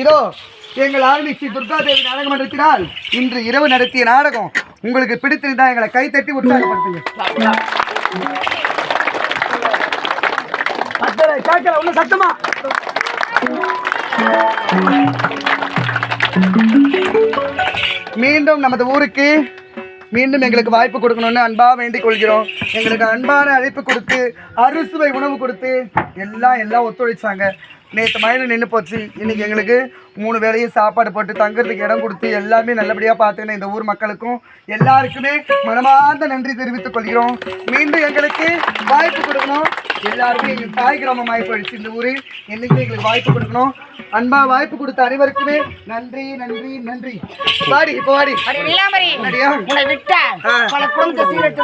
இதோ எங்கள் ஆர்மி ஸ்ரீ துர்கா தேவி நாடக மன்றத்தினால் இன்று இரவு நடத்திய நாடகம். உங்களுக்கு பிடித்திருந்தா எங்களை கைத்தட்டி உற்சாகப்படுத்துங்க. கேட்கல ஒண்ணு சத்தமா? மீண்டும் நமது ஊருக்கு மீண்டும் எங்களுக்கு வாய்ப்பு கொடுக்கணும்னு அன்பாக வேண்டிக் கொள்கிறோம். எங்களுக்கு அன்பான அழைப்பு கொடுத்து அறுசுவை உணவு கொடுத்து எல்லாம் எல்லாம் ஒத்துழைச்சாங்க. நேற்று மயில் நின்று போச்சு. இன்றைக்கி எங்களுக்கு மூணு வேளையும் சாப்பாடு போட்டு தங்குறதுக்கு இடம் கொடுத்து எல்லாமே நல்லபடியாக பார்த்துக்கின இந்த ஊர் மக்களுக்கும் எல்லாருக்குமே மனமார்ந்த நன்றி தெரிவித்துக் கொள்கிறோம். மீண்டும் எங்களுக்கு வாய்ப்பு கொடுக்கணும். எல்லாருமே எங்கள் தாய் கிராமமாகி போயிடுச்சு இந்த ஊர். என்றைக்குமே எங்களுக்கு வாய்ப்பு கொடுக்கணும். அன்பா வாய்ப்பு கொடுத்த அனைவருக்குமே நன்றி நன்றி நன்றி. வாடி இப்போ வாடி. உன்னை விட்டா. பல குடும்பத்தை சீரட்டு